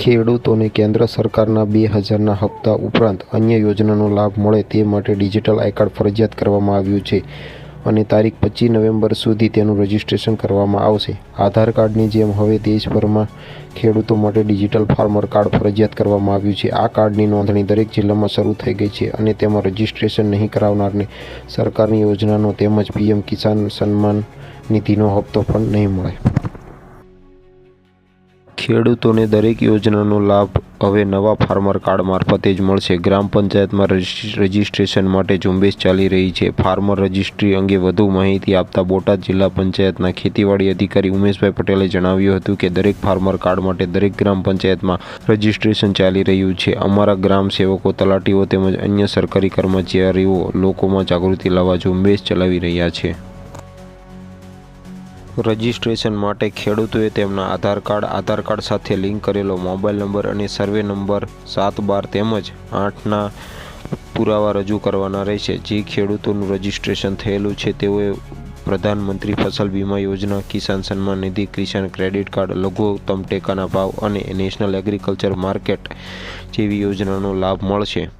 ખેડૂતોને કેન્દ્ર સરકારના બે હજારના હપ્તા ઉપરાંત અન્ય યોજનાનો લાભ મળે તે માટે ડિજિટલ આઈ કાર્ડ ફરજિયાત કરવામાં આવ્યું છે અને તારીખ પચીસ નવેમ્બર સુધી તેનું રજિસ્ટ્રેશન કરવામાં આવશે. આધાર કાર્ડની જેમ હવે દેશભરમાં ખેડૂતો માટે ડિજિટલ ફાર્મર કાર્ડ ફરજિયાત કરવામાં આવ્યું છે. આ કાર્ડની નોંધણી દરેક જિલ્લામાં શરૂ થઈ ગઈ છે અને તેમાં રજિસ્ટ્રેશન નહીં કરાવનારને સરકારની યોજનાનો તેમજ પીએમ કિસાન સન્માન નિધિનો હપ્તો પણ નહીં મળે. ખેડૂતોને દરેક યોજનાનો લાભ હવે નવા ફાર્મર કાર્ડ મારફતે જ મળશે. ગ્રામ પંચાયતમાં રજિ- રજિસ્ટ્રેશન માટે ઝુંબેશ ચાલી રહી છે. ફાર્મર રજિસ્ટ્રી અંગે વધુ માહિતી આપતા બોટાદ જિલ્લા પંચાયતના ખેતીવાડી અધિકારી ઉમેશભાઈ પટેલે જણાવ્યું હતું કે દરેક ફાર્મર કાર્ડ માટે દરેક ગ્રામ પંચાયતમાં રજિસ્ટ્રેશન ચાલી રહ્યું છે. અમારા ગ્રામ સેવકો, તલાટીઓ તેમજ અન્ય સરકારી કર્મચારીઓ લોકોમાં જાગૃતિ લાવવા ઝુંબેશ ચલાવી રહ્યા છે. રજિસ્ટ્રેશન માટે ખેડૂતોએ તેમના આધાર કાર્ડ આધાર કાર્ડ સાથે લિંક કરેલો મોબાઈલ નંબર અને સર્વે નંબર સાત બાર તેમજ આઠના પુરાવા રજૂ કરવાના રહેશે. જે ખેડૂતોનું રજિસ્ટ્રેશન થયેલું છે, તેઓએ પ્રધાનમંત્રી ફસલ બીમા યોજના, કિસાન સન્માન નિધિ, કિસાન ક્રેડિટ કાર્ડ લઘુત્તમ ટેકાના ભાવ અને નેશનલ એગ્રીકલ્ચર માર્કેટ જેવી યોજનાનો લાભ મળશે.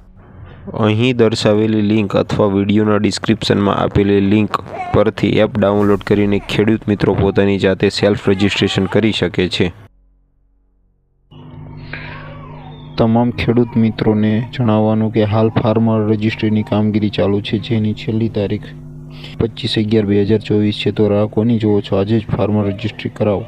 અહીં દર્શાવેલી લિંક અથવા વિડીયોના ડિસ્ક્રિપ્શનમાં આપેલી લિંક પરથી એપ ડાઉનલોડ કરીને ખેડૂત મિત્રો પોતાની જાતે સેલ્ફ રજિસ્ટ્રેશન કરી શકે છે. તમામ ખેડૂત મિત્રોને જણાવવાનું કે હાલ ફાર્મર રજિસ્ટ્રીની કામગીરી ચાલુ છે, જેની છેલ્લી તારીખ પચીસ અગિયાર બે હજાર ચોવીસ છે. તો રાહ કોની જુઓ છો? આજે જ ફાર્મર રજિસ્ટ્રી કરાવો.